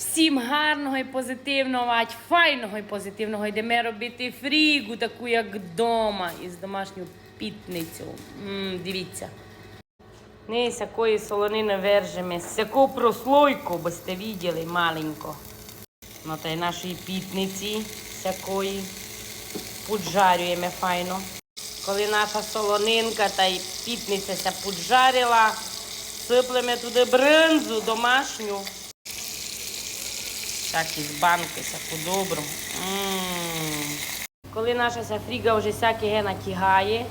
Всім гарного і позитивного, ать файного і позитивного. Йдемо робити фрігу, таку як вдома, із домашню пітницю. м дивіться. Не з якої солонини вержемо, з яку прослойку, бо сте виділи маленько. Ну та й нашої пітниці всякої поджарюємо файно. Коли наша солонинка та й пітниця ся поджарила, сиплемо туди бринзу домашню. Так із банки ся по-доброму. М. Коли наша фріга вже всяке ге натягає,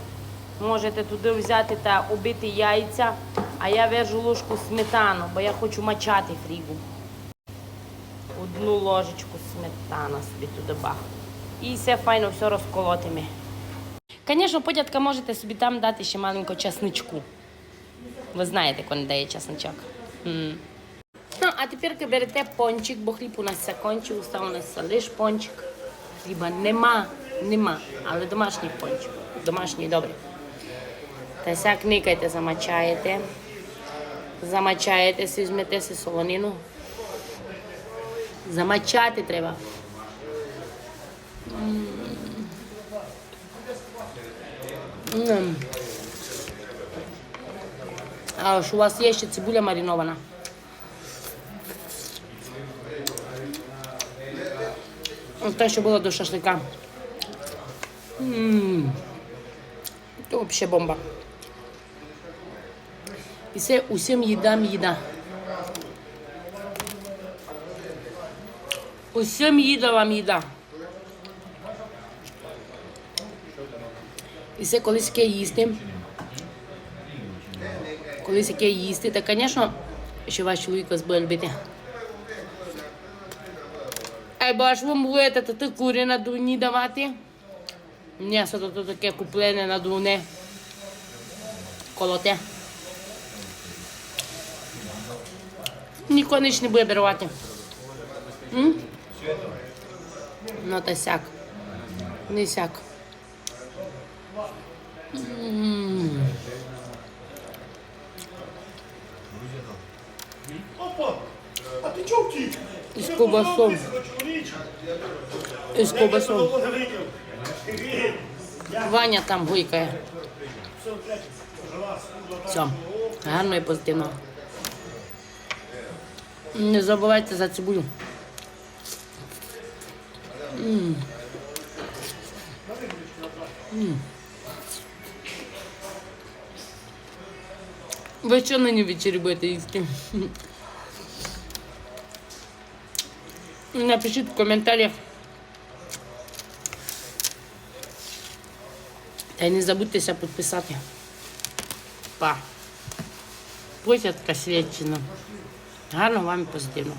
можете туди взяти та убити яйця, а я вержу ложку сметану, бо я хочу мачати фрігу. Одну ложечку сметана собі туди бах. І все файно все розколотиме. Звісно, потятка можете собі там дати ще маленько часничку. Ви знаєте, коли дає часничок. Ну, а тепер берете пончик, бо хліб у нас закончив, став у нас лише пончик. Хліба нема, нема, але домашній пончик. Домашній добрий. Та сяк никайте, замачаєте. Замачаєте, візьмете солонину. Замачати треба. М. А ж у вас є ще цибуля маринована. Ось те, що було до шашлика. То взагалі бомба. І це усім їдам їда. Усім їда вам їда. І це колись яке їсти. Колись яке їсти, та, звісно, що ваш чоловік вас буде любити. Айба, аж вам луета, тата кури на дуни давати. Мястото таке куплене на дуне. Колоте. Никой нищо не буде берувати. Но та сяк. Не сяк. Опа! А ти чого втік? Із ковбасом. чоловіче. Ковбасом. Ваня там гуйкає. Все. Гарно і позитивно. Не забувайте за цибулю. М. М. Ви що нині ввечері будете їсти? Напишіть в коментарях. Та й не забудьтеся підписати. Па. Пусть свідчена. Гарно вам позитивно.